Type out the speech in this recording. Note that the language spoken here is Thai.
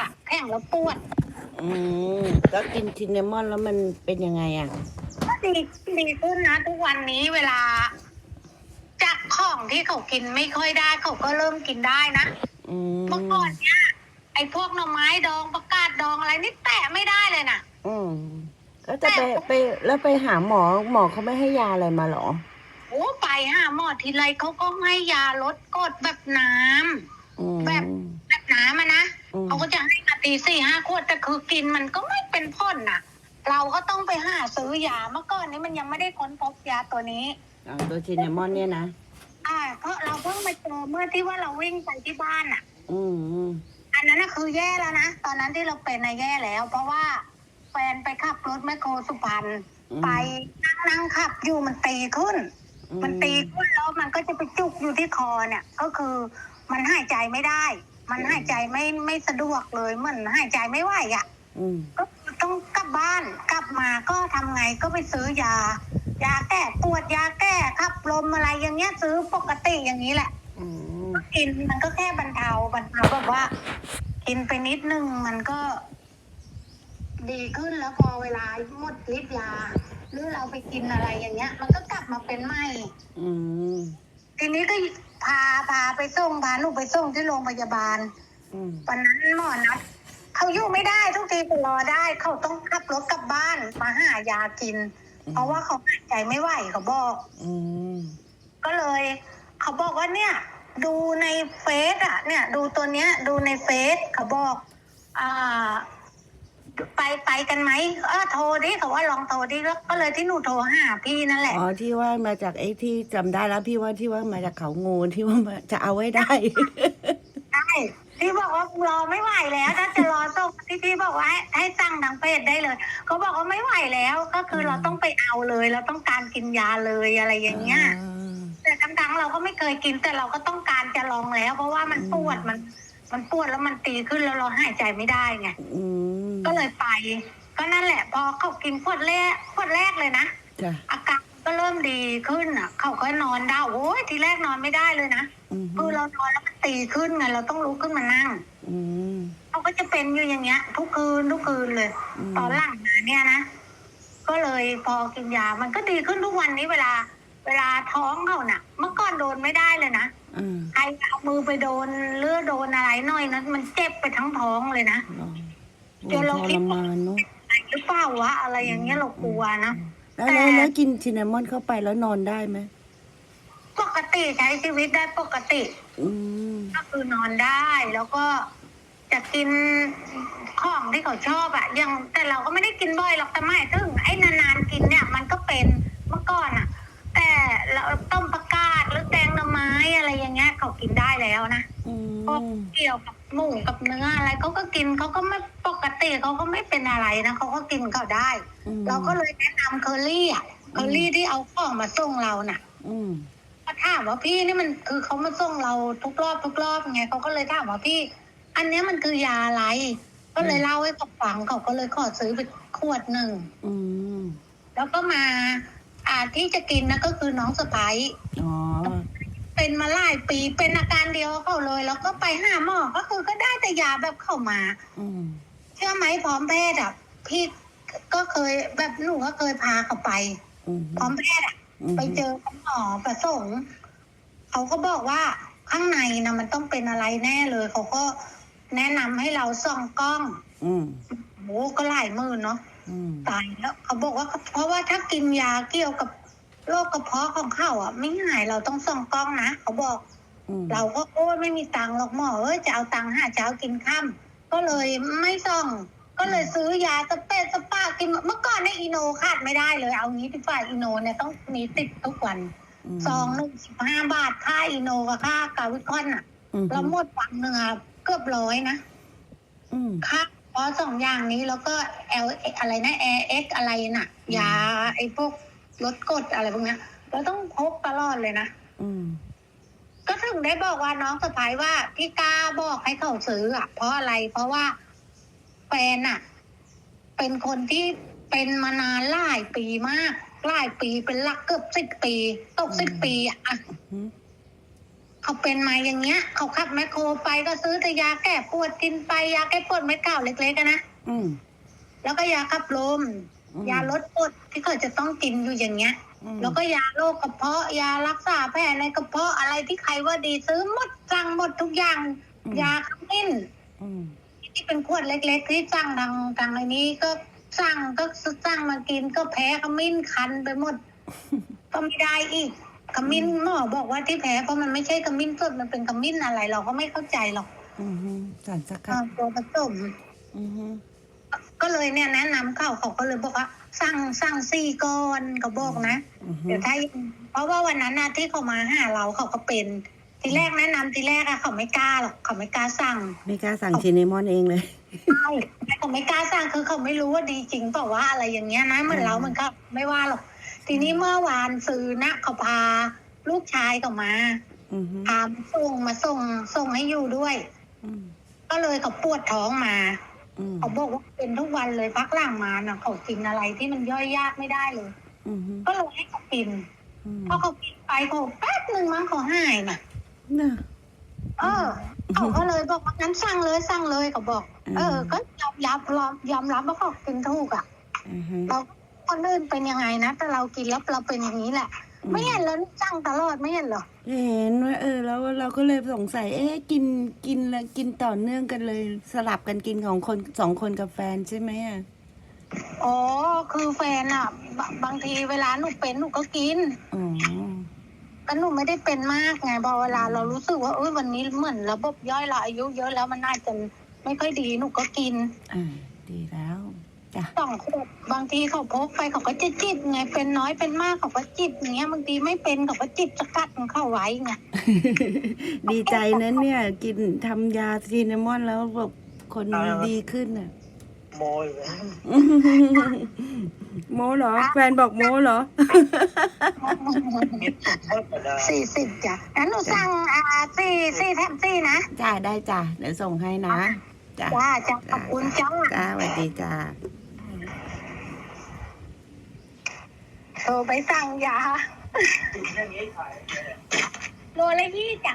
อะแข้งแล้วปวดอืมแล้วกินทินเนมอนแล้วมันเป็นยังไงอะ ก็ดีดีขึ้นนะ ทุกวันนี้เวลา จากของที่เขากินไม่ค่อยได้เขาก็เริ่มกินได้นะอืมเมื่อก่อนเนี่ยไอ้พวกหน่อไม้ดองประกาศดองอะไรนี่แตะไม่ได้เลยนะอืมแล้วจะไปไปแล้วไปหาหมอหมอเขาไม่ให้ยาอะไรมาเหรอ โอ้ไปหาหมอทีไรเขาก็ให้ยาลดกรดแบบน้ำ ตีสี่ห้าขวดแต่คือกินมันก็ไม่เป็นพ่นน่ะ เราก็ต้องไปหาซื้อยาเมื่อก่อนนี้มันยังไม่ได้ค้นพบยาตัวนี้เอาตัวทินเนมอนเนี่ยนะ อ่าเพราะเราเพิ่งมาเจอเมื่อที่ว่าเราวิ่งไปที่บ้านอะ อืมอืมอันนั้นน่ะคือแย่แล้วนะ ตอนนั้นที่เราเป็นน่ะแย่แล้ว เพราะว่าแฟนไปขับรถแมคโครสุพรรณอืมไปนั่งนั่งขับอยู่มันตีขึ้นอืมันตีขึ้นแล้วมันก็จะไปจุกอยู่ที่คอเนี่ย ก็คือมันหายใจไม่ได้ มันหายใจไม่ไม่สะดวกเลยเหมือนหายใจไม่ไหวอะอืมก็คือต้องกลับบ้านกลับมาก็ทำไงก็ไปซื้อยา ยาแก้ปวดยาแก้ขับลมอะไรอย่างเงี้ยซื้อปกติอย่างนี้แหละอืมก็กินมันก็แค่บรรเทาบรรเทาแบบว่า กินไปนิดนึงมันก็ ดีขึ้นแล้วพอเวลาหมดฤทธิ์ยา หรือเราไปกินอะไรอย่างเงี้ย มันก็กลับมาเป็นใหม่อืมทีนี้ก็พาพา ไปส่งพาหนูไปส่งที่โรงพยาบาลอืมวันนั้นหมอนัดเขาอยู่ไม่ได้ทุกทีก็รอได้เขาต้องขับรถกลับบ้านมาหายากิน เพราะว่าเขาหายใจไม่ไหวเขาบอก อืมก็เลย เขาบอกว่าเนี่ย ดูในเฟซอะเนี่ย ดูตัวเนี้ย ดูในเฟซเขาบอก อ่า ไปไปกันไหมเออโทรดิเขาว่าลองโทรดิแล้วก็เลยที่หนูโทรหาพี่นั่นแหละอ๋อที่ว่ามาจากไอ้ที่จำได้แล้วพี่ว่าที่ว่ามาจากเขางูที่ว่ามาจะเอาไว้ได้ ใช่ที่บอกว่ารอไม่ไหวแล้วถ้าจะรอส่งที่พี่บอกว่าให้ให้สั่งทางเพจได้เลยเขาบอกว่าไม่ไหวแล้ว ก็คือเราต้องไปเอาเลยเราต้องการกินยาเลยอะไรอย่างเงี้ยแต่ทั้งๆเราก็ไม่เคยกินแต่เราก็ต้องการจะลองแล้ว เพราะว่ามันปวดมัน มันปวดแล้วมันตีขึ้นแล้วเราหายใจไม่ได้ไงอืมก็ เลยไป ก็นั่นแหละ พอเขากินขวดแรกขวดแรกเลยนะจ้ะอาการก็เริ่มดีขึ้นอะ เขาก็นอนได้โอ้ยทีแรกนอนไม่ได้เลยนะอืมคือเรานอนแล้วมันตีขึ้นไงเราต้องลุกขึ้นมานั่งอืมเขาก็จะเป็นอยู่อย่างเงี้ย ทุกคืนทุกคืนเลย มตอนหลังมาเนี่ยนะ ก็เลยพอกินยา มันก็ดีขึ้นทุกวันนี้เวลา เวลาท้องเขาน่ะ เมื่อก่อนโดนไม่ได้เลยนะอืมใครเอามือไปโดนเลือดโดนอะไรหน่อยนะมันเจ็บไปทั้งท้องเลยนะเนาะ เดี๋ยวเราทคิรดมานเนาะอะไรหรือเปล่าวะอะไรอย่างเงี้ยเรากลัวนะ แล้วแล้วแล้วกินทินเนมอนเข้าไปแล้วนอนได้ไหมปกติใช้ชีวิตได้ปกติ อืมก็คือนอนได้แล้วก็จะกินของที่เขาชอบอะอย่างแต่เราก็ไม่ได้กินบ่อยหรอกแต่ไม่ถึงไอ้นานๆกินเนี่ย มันก็เป็นเมื่อก่อนอะแต่เราต้มประกาศหรือแกงหน่อไม้อะไรอย่างเงี้ยเขากินได้แล้วนะอืพวกมเกี่ยวกับ หมูกับเนื้ออะไรเขาก็กินเขาก็ไม่ปกติเขาก็ไม่เป็นอะไรนะเขาก็กินเขาได้ อืม เราก็เลยแนะนำเคอรี่อะเคอรี่ที่เอาของมาส่งเราน่ะอืม ก็ถามว่าพี่นี่มันคือเขามาส่งเราทุกรอบทุกรอบไงเขาก็เลยถามว่าพี่ อันเนี้ยมันคือยาอะไร ก็เลยเล่าให้เขาฟังเขาก็เลยขอซื้อไปขวดหนึ่งอืม แล้วก็มาอ่าที่จะกินนะก็คือน้องสะพ้าย อ๋อ เป็นมาหลายปีเป็นอาการเดียวกับเขาเลย แล้วก็ไปหาหมอก็คือก็ได้แต่ยาแบบเข้ามา อืมเชื่อไหมพร้อมแพทย์อะพี่ก็เคยแบบหนูก็เคยพาเขาไป อืมพร้อมแพทย์อะ มไปเจอคุณหมอประสงค์เขาก็บอกว่าข้างในนะมันต้องเป็นอะไรแน่เลยเขาก็แนะนำให้เราส่องกล้องอืมโหก็หลายหมื่นเนาะอืมตายแล้วเขาบอกว่าเพราะว่าถ้ากินยาเกี่ยวกับ โรคกระเพาะของเขาอะ ไม่หายเราต้องส่องกล้องนะเขาบอกอืมเราก็โอ้ยไม่มีตังค์หรอกหมอเอ้ยจะเอาตังค์หาเช้ากินค่ำก็เลยไม่ส่อง ก็เลยซื้อยาสเปรย์สปากินเมื่อก่อนเนี่ยอีโนขาดไม่ได้เลย เอางี้ดีกว่าอีโนเนี่ยต้องมีติดทุกวันมซองหนึ่งสิบห้าบาทค่าอีโนกับค่ากาวิคอนอะอืมเราหมดวันหนึ่งอะเกือบร้อยนะอืมค่าเพราะสองอย่างนี้แล้วก็ L อะไรนะ Air X อะไรน่ะ ยาไอ้พวก ลดกรดอะไรพวกเนี้ยเราต้องพกตลอดเลยนะอืม ก็ถึงได้บอกว่าน้องสะพ้ายว่าพี่กล้าบอกให้เขาซื้ออะ เพราะอะไรเพราะว่าแฟนอะ เป็นคนที่เป็นมานานหลายปีมากหลายปีเป็นหลักเกือบสิบปีตกสิบปีอะอะอืมเเขาเป็นมาอย่างเงี้ย เขาขับแมคโครไปก็ซื้อแต่ยาแก้ปวดกินไปยาแก้ปวดเม็ดเก่าเล็กๆอะนะ อืมแล้วก็ยาขับลมอืม ยาลดปวดที่เขาจะต้องกินอยู่อย่างเงี้ยอืมแล้วก็ยาโรคกระเพาะยารักษาแผลในกระเพาะอะไรที่ใครว่าดีซื้อหมดสั่งหมดทุกอย่าง ยาขมิ้นอืมที่เป็นขวดเล็ก ๆ ที่สั่งทางทางในนี้ก็สั่งก็สั่งมากินก็แพ้ขมิ้นคันไปหมดก็ไม่ได้อีกขมิ้นหมอบอกว่าที่แพ้เพราะมันไม่ใช่ขมิ้นสดมันเป็นขมิ้นอะไร เราก็ไม่เข้าใจหรอกอืมฮึสารสกัอ่าดตัวผสมอืมฮึ ก็เลยเนี่ยแนะนำเขาเขาก็เลยบอกว่าสั่งสั่งสี่ก้อนเขาบอกนะอืมฮึเดี๋ยวถ้าเพราะว่าวันนั้นน่ะที่เขามาหาเราเขาก็เป็นทีแรกแนะนำทีแรกอะเขาไม่กล้าหรอกเขาไม่กล้าสั่ง ไม่กล้าสั่งชินนามอนเองเลยใช่เขาไม่กล้าสั่งคือเขาไม่รู้ว่าดีจริงเปล่าว่าอะไรอย่างเงี้ยนะเหมือนเรามันก็ไม่ว่าหรอก ทีนี้เมื่อวานซื้อนะเขาพาลูกชายเขามาอืมฮึพามาส่งมาส่งส่งให้อยู่ด้วยอืมก็เลยเขาปวดท้องมาอืม เขาบอกว่าเป็นทุกวันเลยพักหลังมาน่ะเขากินอะไรที่มันย่อยยากไม่ได้เลยอืมฮึก็เลยให้เขากินอืมพอเขากินไปเขาแป๊บหนึ่งมั้งเขาหายน่ะน่ะเออเขาก็เลยบอกว่างั้นสั่งเลยสั่งเลยเขาบอกอืมเออ ก็ยอมรับยอมยอมรับว่าเขากินถูกอะอืมฮึเราคนอื่นเป็นยังไงนะแต่เรากินแล้วเราเป็นอย่างนี้แหละ ไม่เห็นแล้วสั่งตลอดไม่เห็นเหรอ เห็นว่าเออแล้วเราก็เลยสงสัย เอ๊ะกินกินแล้วกินต่อเนื่องกันเลย สลับกันกินของคนสองคนกับแฟนใช่ไหมอะอ๋อ คือแฟนอะบบางทีเวลาหนูเป็นหนูก็กินอ๋อก็หนูไม่ได้เป็นมากไงพอเวลาเรารู้สึกว่าเอ้ยวันนี้เหมือนระบบย่อยเราอายุเยอะแล้วมันน่าจะไม่ค่อยดีหนูก็กิน อ่าดีแล้ว จ้ะ สองขวดบางทีเขาพกไปเขาก็จะจิบไงเป็นน้อยเป็นมากเขาก็จิบอย่างเงี้ยบางทีไม่เป็นเขาก็จิบสกัดของเขาไว้ไงดีใจนั้นเนี่ย กินทำยาชินนามอนแล้วแบบคนดีขึ้นอะ โมยเลย โมเหรอ แฟนบอกโมเหรอ มิดเพิ่มกว่าได้สี่สิบจ้ะงั้นหนูสั่งอ่าสี่สี่แถมสี่นะจ้าได้จ้ะเดี๋ยวส่งให้นะจ้าจ้าจ้าขอบคุณจ้า จ้าสวัสดีจ้า โท รไปสั่งยาโลละยี่จ้ะ